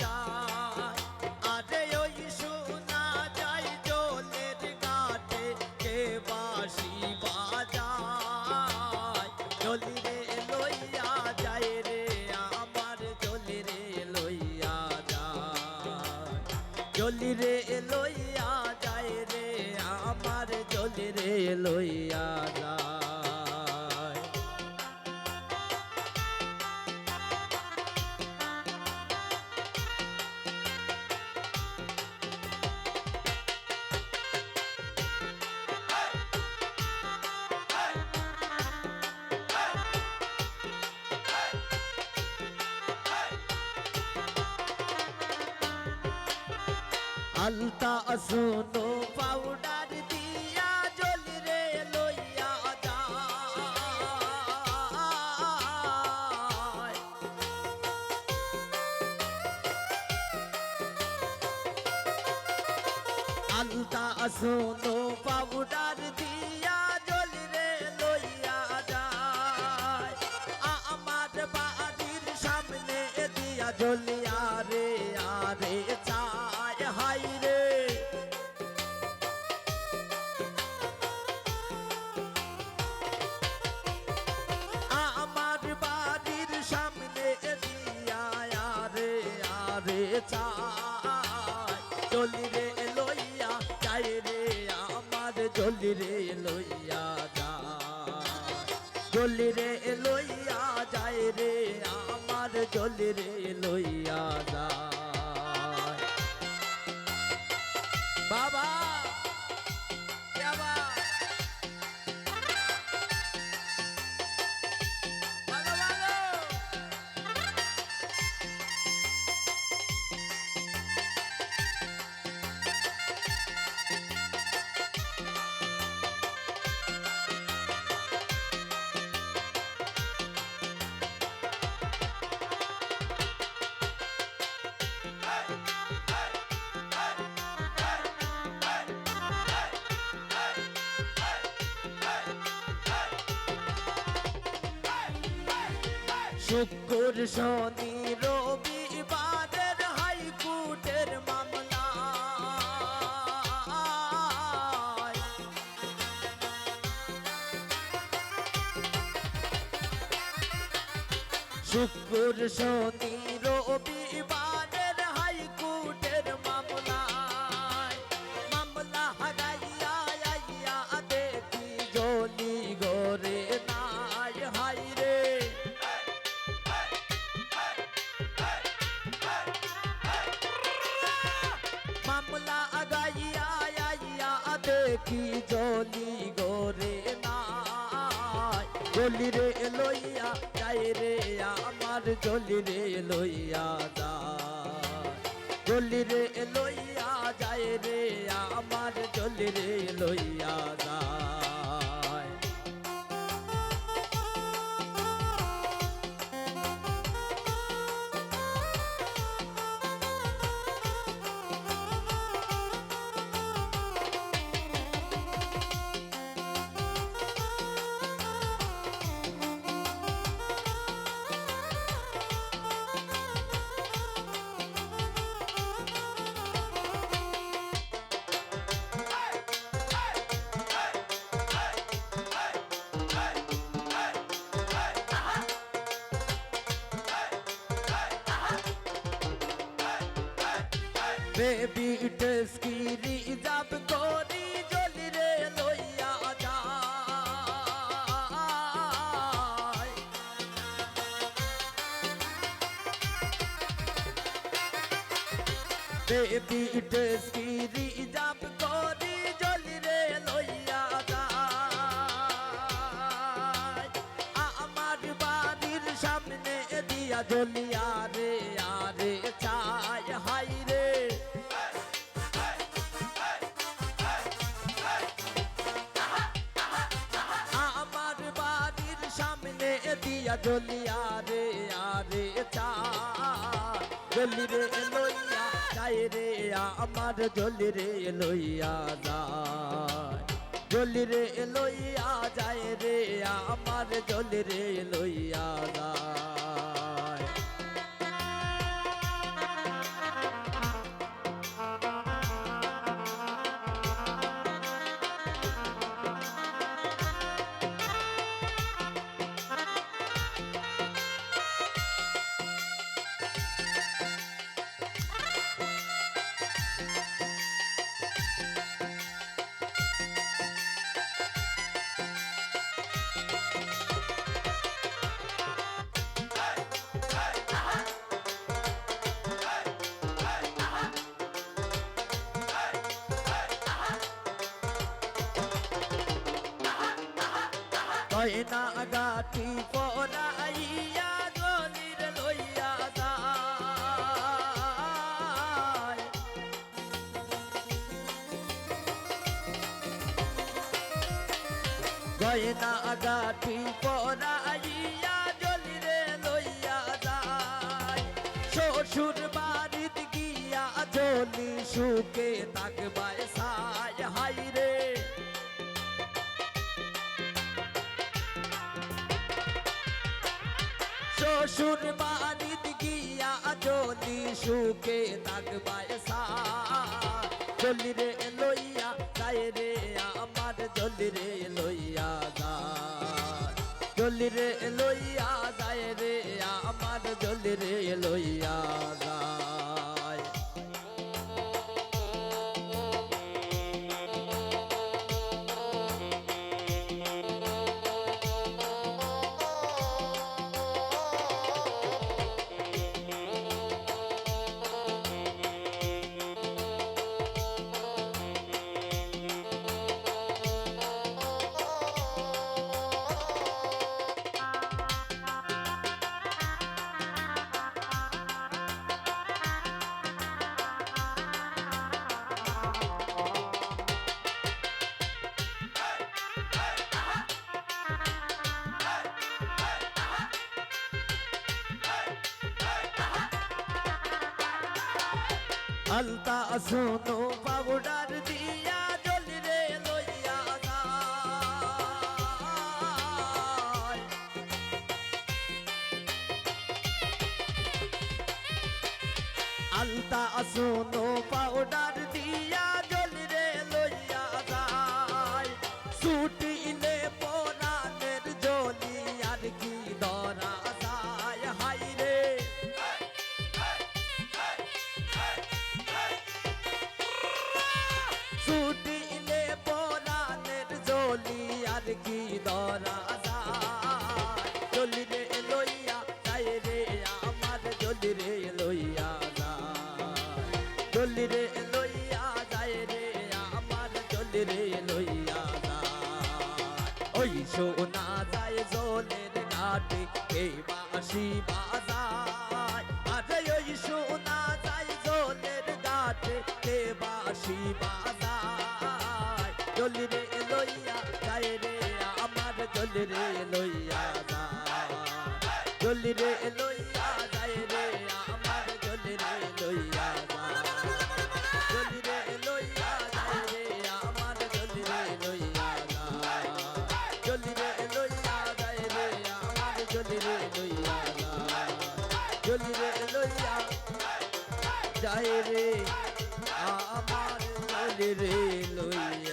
যায় আরে ওই শোনা যায় জলের ঘাটে, কে বাসি বাজায়? জলি রে লইয়া রে, আমার জলি রে লইয়া যায়। জলি রে লইয়া যায় রে, আমার জলি রে লইয়া যায়। আলতা শুনো পাউডার দিয়া জলি রে লইয়া যায়। আলতা শুনো চায় জলি রে লইয়া যাই রে আমার জলি রে লইয়া যায়। চলি রে লইয়া যাই রে আমার জলি রে লইয়া যায়। শুক্র শনি রবিবারের হাইকোর্টের মামলা শুক্র শনি রবিবারের জলি রে লইয়া, যাই রে আমার জলি রে লইয়া যা জলি রে লইয়া যায় রে আমার জলি রে লইয়া যায়। বেবি টেস্কিরি যাব করি জলি রে লইয়া যায় বেবি টেস্কিরি যাব করি জলি রে লইয়া যায় আমার বাড়ির সামনে দিয়া জলিয়া রে আরে চায় হাই দিয়া জ্বলিয়া রে, আরে চায় জলি রে লইয়া যায় রে আমার জলি রে লইয়া যায়। জলি রে লইয়া যায় রে আমার জলি রে লইয়া যায়। গয়না গাঠি পরাইয়া জলির লইয়া গয়না গাঠি পরাইয়া জলিরে লইয়া যায়। শ্বশুর বাড়িত গিয়া জলি সুখে তাকবায় সায়। শ্বশুর বাড়িত গিয়া যদি সুখে তাকবায় সায় জলি রে লইয়া তাই রে আমার, জলি রে লইয়া যায় জলি রে লইয়া যায় রে আমার, জলি রে লইয়া যায় আলতা শোনো পাউডার দিয়া জলি রে লইয়া আলতা শোনো পাউডার দিয়া কি ধরা যায় জলি রে লইয়া যায়। রে আমার জলি রে লইয়া জলের ঘাটে, এই বাসি বাজায় লইয়া যায় রে, আমার জলি রে লইয়া জলি রে লইয়া যায় রে, আমার জলি রে লইয়া জলি রে লইয়া যায় রে, আমার জলি রে লইয়া জলি রে লইয়া যায় রে, আমার জলি রে, আমার জলি রে লইয়া